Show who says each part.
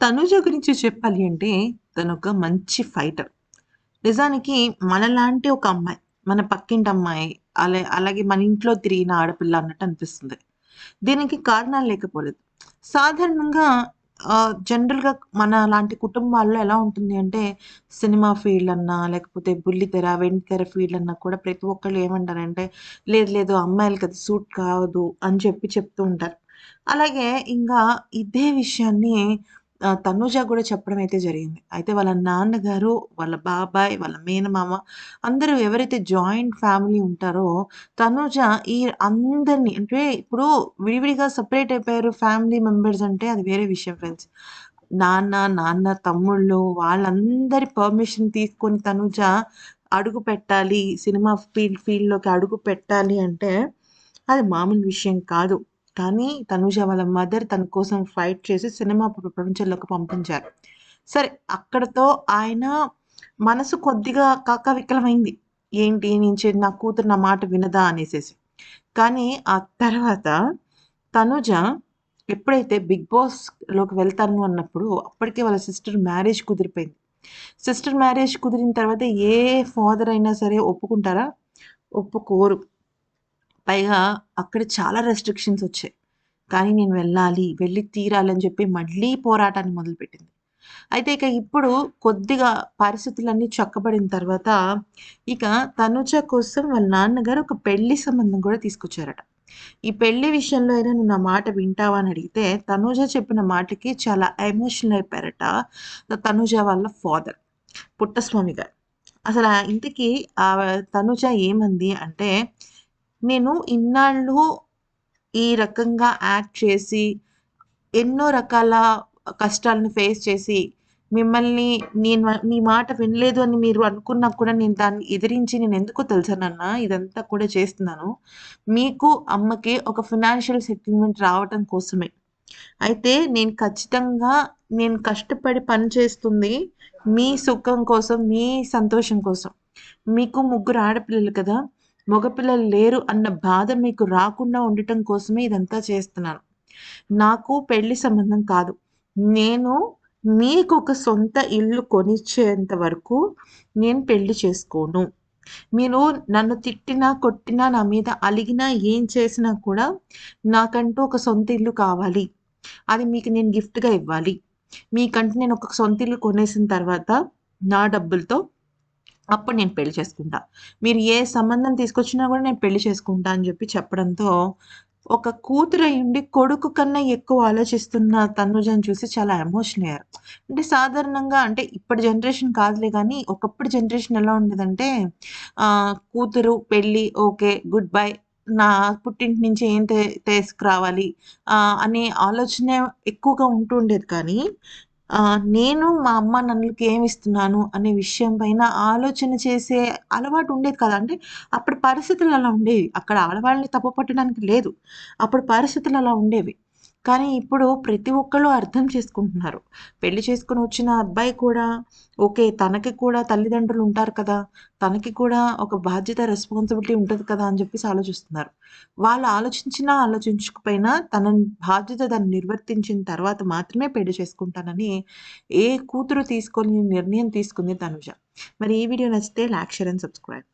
Speaker 1: తనుజ గురించి చెప్పాలి అంటే తనొక మంచి ఫైటర్. నిజానికి మనలాంటి ఒక అమ్మాయి, మన పక్కింటి అమ్మాయి, అలా అలాగే మన ఇంట్లో తిరిగిన ఆడపిల్ల అన్నట్టు అనిపిస్తుంది. దీనికి కారణాలు లేకపోలేదు. సాధారణంగా జనరల్‌గా మన లాంటి కుటుంబాల్లో ఎలా ఉంటుంది అంటే, సినిమా ఫీల్డ్ అన్నా, లేకపోతే బుల్లితెర, వెండితెర ఫీల్డ్ అన్నా కూడా ప్రతి ఒక్కళ్ళు ఏమంటారంటే, లేదు లేదు అమ్మాయిలకి అది సూట్ కాదు అని చెప్పి చెప్తూ ఉంటారు. అలాగే ఇంకా ఇదే విషయాన్ని తనూజ కూడా చెప్పడం అయితే జరిగింది. అయితే వాళ్ళ నాన్నగారు, వాళ్ళ బాబాయ్, వాళ్ళ మేనమామ అందరూ ఎవరైతే జాయింట్ ఫ్యామిలీ ఉంటారో, తనూజ ఈ అందరిని అంటే ఇప్పుడు విడివిడిగా సెపరేట్ అయిపోయారు ఫ్యామిలీ మెంబర్స్ అంటే అది వేరే విషయం ఫ్రెండ్స్. నాన్న, నాన్న తమ్ముళ్ళు వాళ్ళందరి పర్మిషన్ తీసుకొని తనుజ అడుగు పెట్టాలి. సినిమా ఫీల్డ్ ఫీల్డ్‌లోకి అడుగు పెట్టాలి అంటే, అది మామూలు విషయం కాదు. కానీ తనుజ వాళ్ళ మదర్ తన కోసం ఫైట్ చేసి సినిమా ప్రపంచంలోకి పంపించారు. సరే అక్కడతో ఆయన మనసు కొద్దిగా కాకవికలమైంది ఏంటి నుంచి నా కూతురు నా మాట వినదా అనేసేసి. కానీ ఆ తర్వాత తనుజ ఎప్పుడైతే 'బిగ్ బాస్‌లోకి వెళ్తాను' అన్నప్పుడు అప్పటికే వాళ్ళ సిస్టర్ మ్యారేజ్ కుదిరిపోయింది. సిస్టర్ మ్యారేజ్ కుదిరిన తర్వాత ఏ ఫాదర్ అయినా సరే ఒప్పుకుంటారా? ఒప్పుకోరు. పైగా అక్కడ చాలా రెస్ట్రిక్షన్స్ వచ్చాయి. కానీ నేను వెళ్ళాలి, వెళ్ళి తీరాలి అని చెప్పి మళ్ళీ పోరాటాన్ని మొదలుపెట్టింది. అయితే ఇక ఇప్పుడు కొద్దిగా పరిస్థితులన్నీ చక్కబడిన తర్వాత, ఇక తనుజ కోసం వాళ్ళ నాన్నగారు ఒక పెళ్ళి సంబంధం కూడా తీసుకొచ్చారట. ఈ పెళ్ళి విషయంలో అయినా నువ్వు నా మాట వింటావా అని అడిగితే, తనుజ చెప్పిన మాటకి చాలా ఎమోషనల్ అయిపోయారట తనుజ వాళ్ళ ఫాదర్ పుట్టస్వామి గారు. అసలు ఇంతకీ ఆహ్, తనుజ ఏమంది అంటే, నేను ఇన్నాళ్ళు ఈ రకంగా యాక్ట్ చేసి, ఎన్నో రకాల కష్టాలను ఫేస్ చేసి, మిమ్మల్ని నేను మీ మాట వినలేదు అని మీరు అనుకున్నా కూడా నేను దాన్ని ఎదిరించి నేను ఎందుకు తెలుసానన్నా ఇదంతా కూడా చేస్తున్నాను. మీకు, అమ్మకి ఒక ఫైనాన్షియల్ సెటిల్మెంట్ రావటం కోసమే. అయితే నేను ఖచ్చితంగా నేను కష్టపడి పని చేస్తుంది మీ సుఖం కోసం, మీ సంతోషం కోసం. మీకు ముగ్గురు ఆడపిల్లలు కదా! మగపిల్లలు లేరు అన్న బాధ మీకు రాకుండా ఉండటం కోసమే ఇదంతా చేస్తున్నాను. నాకు పెళ్ళి సంబంధం కాదు. నేను మీకొక సొంత ఇల్లు కొనిచ్చేంత వరకు నేను పెళ్ళి చేసుకోను. మీరు నన్ను తిట్టినా, కొట్టినా, నా మీద అలిగినా, ఏం చేసినా కూడా నాకంటూ ఒక సొంత ఇల్లు కావాలి. అది మీకు నేను గిఫ్ట్‌గా ఇవ్వాలి. మీకంటూ నేను ఒక సొంత ఇల్లు కొనేసిన తర్వాత నా డబ్బులతో అప్పుడు నేను పెళ్ళి చేసుకుంటా. మీరు ఏ సంబంధం తీసుకొచ్చినా కూడా నేను పెళ్ళి చేసుకుంటా అని చెప్పి చెప్పడంతో, ఒక కూతురు ఉండి కొడుకు కన్నా ఎక్కువ ఆలోచిస్తున్న తనుజని చూసి చాలా ఎమోషన్ అయ్యారు. అంటే సాధారణంగా అంటే ఇప్పటి జనరేషన్ కాదులే కానీ ఒకప్పుడు జనరేషన్ ఎలా ఉండేదంటే కూతురు, పెళ్ళి ఓకే. Good bye. నా పుట్టింటి నుంచి ఏం తే తీసుకురావాలి అనే ఆలోచన ఎక్కువగా ఉంటుండేది కానీ, నేను మా అమ్మ నాన్నలకి ఏమిస్తున్నాను అనే విషయం పైన ఆలోచన చేసే అలవాటు ఉండేది కాదు. అంటే అప్పుడు పరిస్థితులు అలా ఉండేవి. అక్కడ ఆడవాళ్ళని తప్పు పట్టడానికి లేదు. అప్పుడు పరిస్థితులు అలా ఉండేవి. కానీ ఇప్పుడు ప్రతి ఒక్కళ్ళు అర్థం చేసుకుంటున్నారు. పెళ్ళి చేసుకుని వచ్చిన అబ్బాయి కూడా ఓకే. తనకి కూడా తల్లిదండ్రులు ఉంటారు కదా! తనకి కూడా ఒక బాధ్యత, రెస్పాన్సిబిలిటీ ఉంటుంది కదా! అని చెప్పేసి ఆలోచిస్తున్నారు. వాళ్ళు ఆలోచించినా, ఆలోచించకపోయినా తన బాధ్యత తను నిర్వర్తించిన తర్వాత మాత్రమే పెళ్ళి చేసుకుంటానని ఏ కూతురు తీసుకొని నిర్ణయం తీసుకుంది తనుజ. మరి ఈ వీడియో నచ్చితే లైక్, షేర్ అండ్ సబ్స్క్రైబ్.